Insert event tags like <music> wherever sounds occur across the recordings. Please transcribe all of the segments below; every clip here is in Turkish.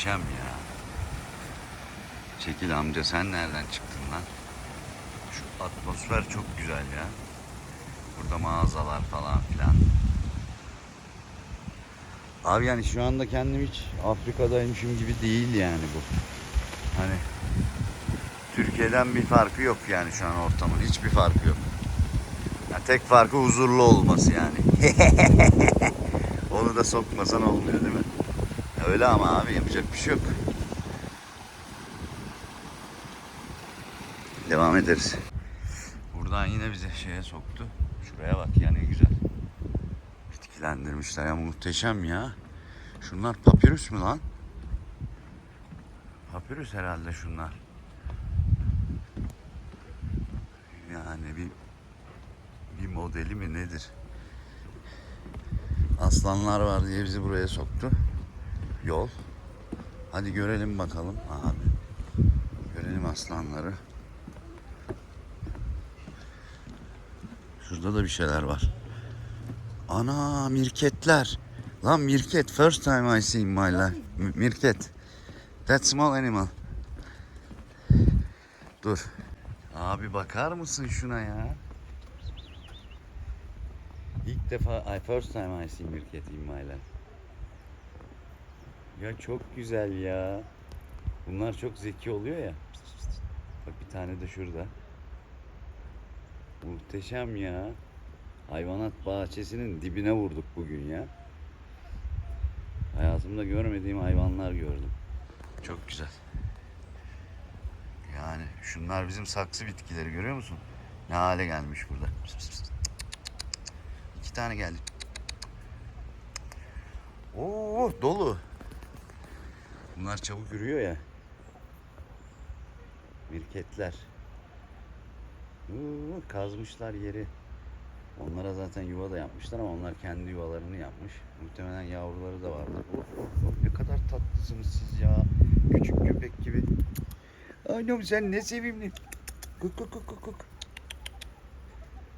Muhteşem ya. Çekil amca sen nereden çıktın lan? Şu atmosfer çok güzel ya. Burada mağazalar falan filan. Abi yani şu anda kendim hiç Afrika'daymışım gibi değil yani bu. Hani Türkiye'den bir farkı yok yani şu an ortamın. Hiçbir farkı yok. Ya tek farkı huzurlu olması yani. <laughs> Onu da sokmasan olmuyor değil mi? Öyle ama abi yapacak bir şey yok. Devam ederiz. Buradan yine bize şeye soktu. Şuraya bak ya ne güzel. Bitkilendirmişler ya muhteşem ya. Şunlar papyrus mu lan? Papyrus herhalde şunlar. Yani bir bir modeli mi nedir? Aslanlar var diye bizi buraya soktu. Yol. Hadi görelim bakalım abi. Görelim aslanları. Şurada da bir şeyler var. Ana mirketler. Lan mirket. First time I see in my life. Mirket. That small animal. Dur. Abi bakar mısın şuna ya? İlk defa, I first time I see mirket in my life. Ya çok güzel ya. Bunlar çok zeki oluyor ya. Bak bir tane de şurada. Muhteşem ya. Hayvanat bahçesinin dibine vurduk bugün ya. Hayatımda görmediğim hayvanlar gördüm. Çok güzel. Yani şunlar bizim saksı bitkileri görüyor musun? Ne hale gelmiş burada. İki tane geldi. Oo dolu. Bunlar çabuk yürüyor ya. Mirketler. Uuu, kazmışlar yeri. Onlara zaten yuva da yapmışlar ama onlar kendi yuvalarını yapmış. Muhtemelen yavruları da vardır. Of, of, of, ne kadar tatlısınız siz ya. Küçük köpek gibi. Anam sen ne sevimli. Kuk kuk kuk kuk kuk.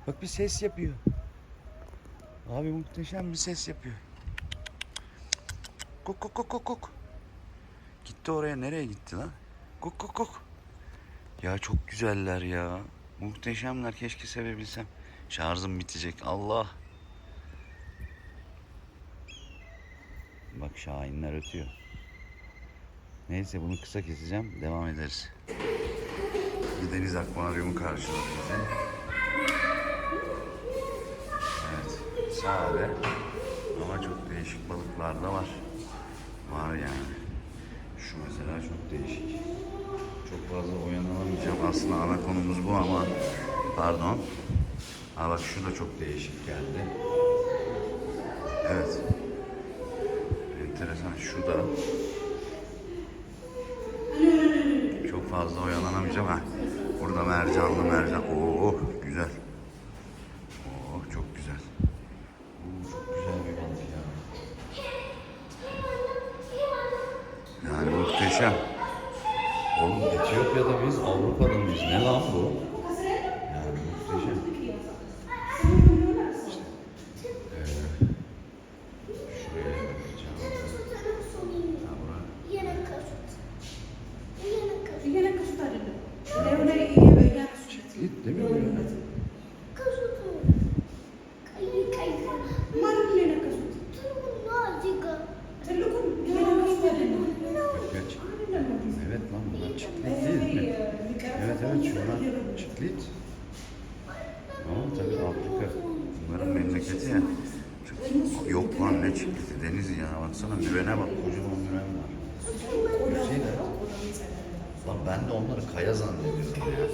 Bak bir ses yapıyor. Abi muhteşem bir ses yapıyor. Kuk kuk kuk kuk kuk. Gitti oraya nereye gitti lan? Kuk kuk kuk. Ya çok güzeller ya. Muhteşemler keşke sevebilsem. Şarjım bitecek Allah. Bak şahinler ötüyor. Neyse bunu kısa keseceğim. Devam ederiz. Bir deniz akvaryumu karşıladı bizi. Evet. Sade. Ama çok değişik balıklar da var. Var yani. Şu mesela çok değişik. Çok fazla oyanamayacağım. Aslında ana konumuz bu ama pardon. Ha bak şu da çok değişik geldi. Evet. Enteresan şu da. Çok fazla oyalanamayacağım ha. Burada mercanlı mercan. Oo çok güzel. Oo, çok güzel bir balık ya. Yani muhteşem. Oğlum Etiyopya'da biz? Ne lan bu? Yani muhteşem. İşte, eee, şuraya bakacağım. Ha, bura- Çitlik değil mi bu ya? Yok ya çitlik. Evet lan bunlar çitlik değil mi? Şunlar çitlik. Ama tabii Afrika bunların memleketi ya. Çok- Yok lan ne çitliki deniz ya baksana mürene bak kocaman müren var. Hüseyin Lan ben de onları kaya zannediyorum ya.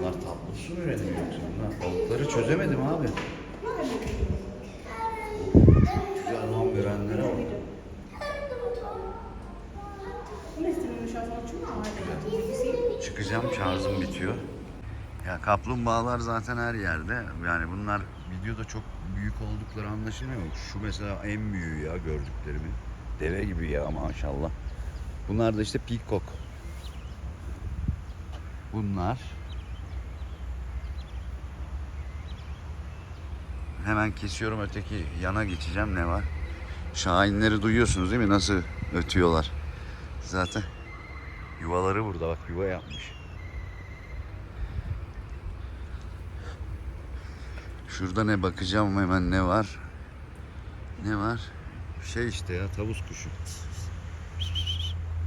Bunlar tatlı su müreni yoksa bunlar? Balıkları çözemedim abi. Güzel lan mürenlere bak. Çıkacağım şarjım bitiyor. Ya kaplumbağalar zaten her yerde. Yani bunlar videoda çok büyük oldukları anlaşılmıyor. Şu mesela en büyüğü ya gördüklerimin. Deve gibi ya maşallah. Bunlar da işte peacock. Bunlar. Hemen kesiyorum öteki yana geçeceğim ne var? Şahinleri duyuyorsunuz değil mi? Nasıl ötüyorlar. Zaten yuvaları burada bak yuva yapmış. Şurada ne bakacağım hemen ne var? Ne var? Şey işte ya tavus kuşu.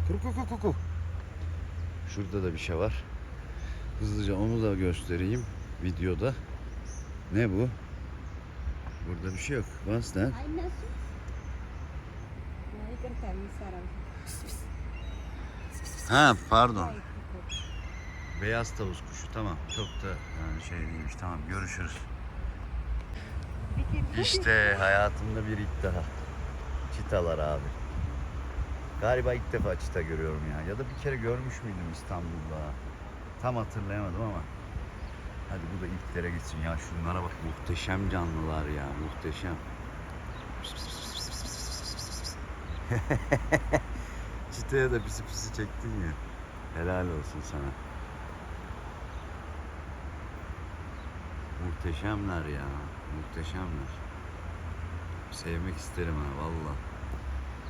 Kuru kuru kuru. Şurada da bir şey var. Hızlıca onu da göstereyim videoda. Ne bu? Burada bir şey yok. What's that? Ha pardon. Beyaz tavus kuşu tamam. Çok da yani şey değilmiş. Tamam görüşürüz. İşte hayatımda bir ilk daha. Çitalar abi. Galiba ilk defa çita görüyorum ya. Ya da bir kere görmüş müydüm İstanbul'da? Tam hatırlayamadım ama. Hadi bu da ilklere gitsin ya. Şunlara bak muhteşem canlılar ya. Muhteşem. <laughs> Çitaya da pisi pisi çektin ya. Helal olsun sana. Muhteşemler ya. Muhteşemler. Sevmek isterim ha valla.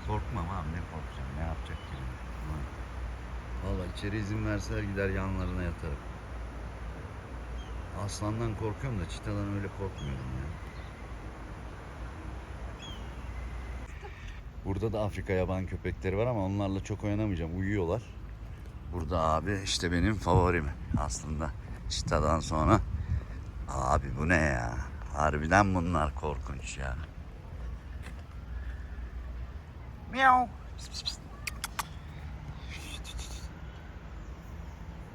Korkmam abi ne korkacağım ne yapacak ki? Ulan. Valla içeri izin verseler gider yanlarına yatarım. Aslandan korkuyorum da çitadan öyle korkmuyorum ya. Burada da Afrika yaban köpekleri var ama onlarla çok oynamayacağım. Uyuyorlar. Burada abi işte benim favorim aslında. Çitadan sonra. Abi bu ne ya? Harbiden bunlar korkunç ya. Miau.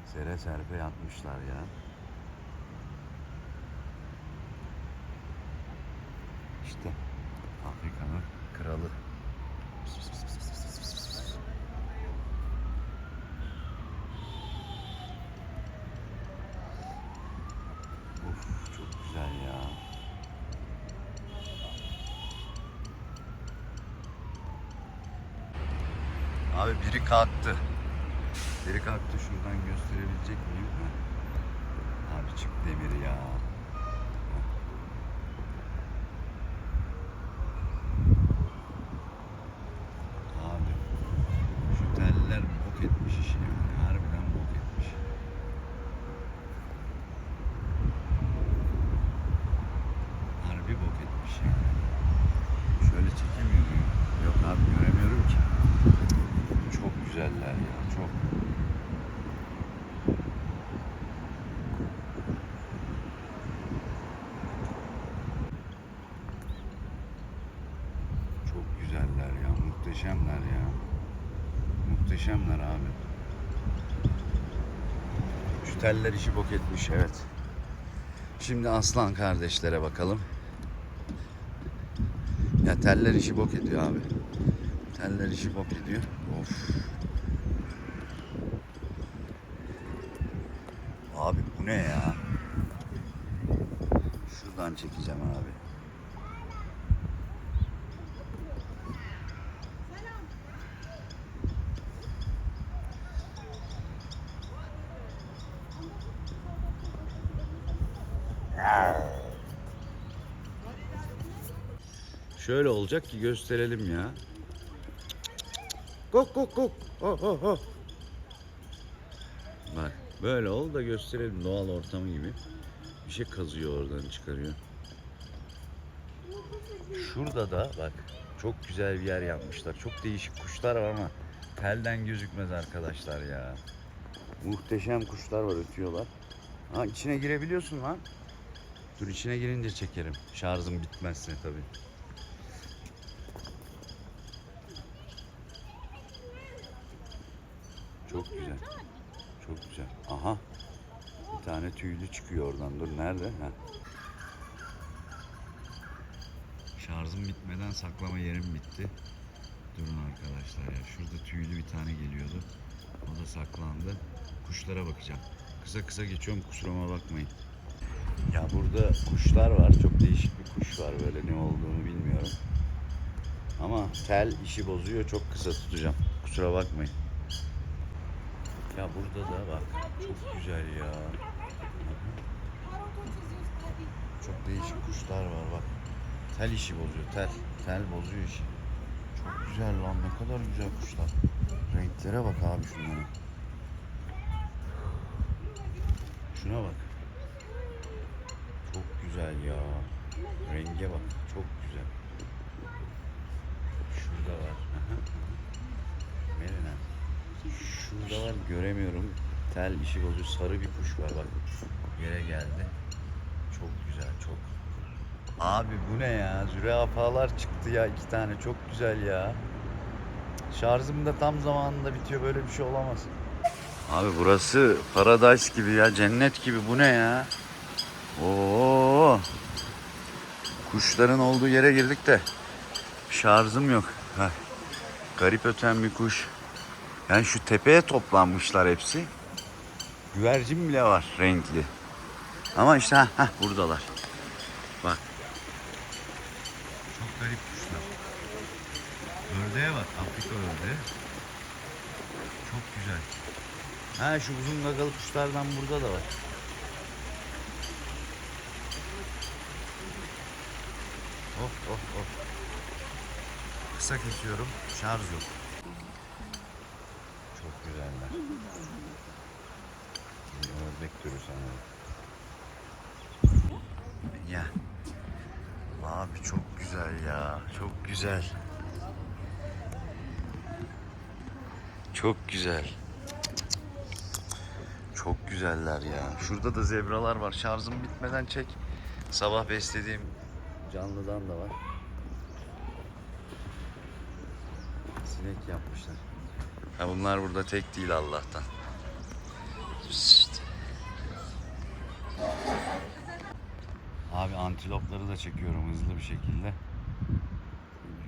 Sere serpe yatmışlar ya. İşte Afrika'nın Abi biri kalktı. Biri kalktı şuradan gösterebilecek miyim? Abi çık demiri ya. Abi şu teller bok etmiş işi yani. Harbiden bok etmiş. Harbi bok etmiş yani. Şöyle çekemiyor muyum? Yok abi göremiyorum ki. Çok güzeller ya çok. Çok güzeller ya muhteşemler ya. Muhteşemler abi. Şu teller işi bok etmiş evet. Şimdi aslan kardeşlere bakalım. Ya teller işi bok ediyor abi. Teller işi bok ediyor. Of. Abi bu ne ya? Şuradan çekeceğim abi. Şöyle olacak ki gösterelim ya. Kok kok kok. Oh, oh, oh. Bak böyle ol da gösterelim doğal ortamı gibi. Bir şey kazıyor oradan çıkarıyor. Şurada da bak çok güzel bir yer yapmışlar. Çok değişik kuşlar var ama telden gözükmez arkadaşlar ya. Muhteşem kuşlar var ötüyorlar. Ha içine girebiliyorsun lan. Dur içine girince çekerim. Şarjım bitmezse tabii. Çok güzel. Çok güzel. Aha. Bir tane tüylü çıkıyor oradan. Dur nerede? Ha. Şarjım bitmeden saklama yerim bitti. Durun arkadaşlar ya. Şurada tüylü bir tane geliyordu. O da saklandı. Kuşlara bakacağım. Kısa kısa geçiyorum kusuruma bakmayın. Ya burada kuşlar var. Çok değişik bir kuş var böyle ne olduğunu bilmiyorum. Ama tel işi bozuyor. Çok kısa tutacağım. Kusura bakmayın. Ya burada da bak çok güzel ya. Çok değişik kuşlar var bak. Tel işi bozuyor tel. Tel bozuyor işi. Çok güzel lan ne kadar güzel kuşlar. Renklere bak abi şunlara. Şuna bak. Çok güzel ya. Renge bak. Çok güzel. Şurada var. Aha. Şurada var göremiyorum. Tel işi bozuyor. Sarı bir kuş var bak. Yere geldi. Çok güzel çok. Abi bu ne ya? Zürafalar çıktı ya iki tane. Çok güzel ya. Şarjım da tam zamanında bitiyor. Böyle bir şey olamaz. Abi burası paradise gibi ya. Cennet gibi. Bu ne ya? Oo. Kuşların olduğu yere girdik de şarjım yok. Heh. Garip öten bir kuş. Yani şu tepeye toplanmışlar hepsi. Güvercin bile var renkli. Ama işte ha heh, buradalar. Bak. Çok garip kuşlar. Ördeğe bak. Afrika ördeği. Çok güzel. Ha şu uzun gagalı kuşlardan burada da var. Of of of. Kısa kesiyorum. Şarj yok. Çok güzeller. Bir ördek türü sanırım. Ya. Abi çok güzel ya. Çok güzel. Çok güzel. Çok güzeller ya. Şurada da zebralar var. Şarjım bitmeden çek. Sabah beslediğim canlıdan da var. Sinek yapmışlar. Ha bunlar burada tek değil Allah'tan. Abi antilopları da çekiyorum hızlı bir şekilde.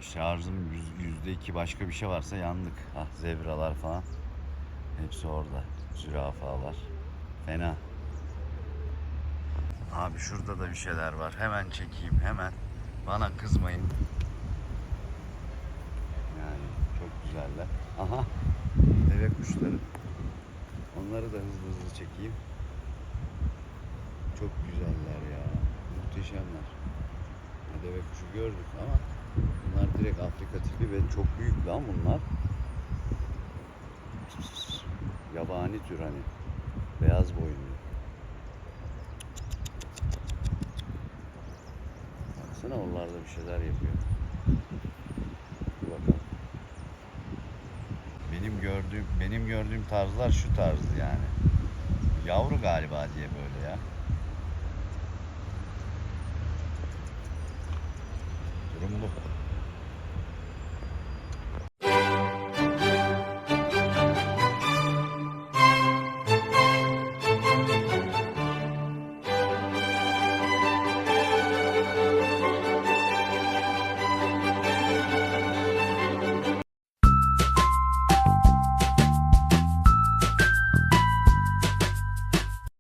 Şarjım yüz- yüzde iki başka bir şey varsa yandık. Ah zebralar falan. Hepsi orada. Zürafalar. Fena. Abi şurada da bir şeyler var. Hemen çekeyim hemen. Bana kızmayın. Yani çok güzeller. Aha. Deve kuşları. Onları da hızlı hızlı çekeyim. Çok güzeller ya. Muhteşemler. Deve kuşu gördük ama bunlar direkt Afrika tipi ve çok büyük lan bunlar. Yabani tür hani. Beyaz boyunlu. Baksana oralarda bir şeyler yapıyor. Bakalım. Benim gördüğüm benim gördüğüm tarzlar şu tarzdı yani. Yavru galiba diye böyle ya. 그럼 뭐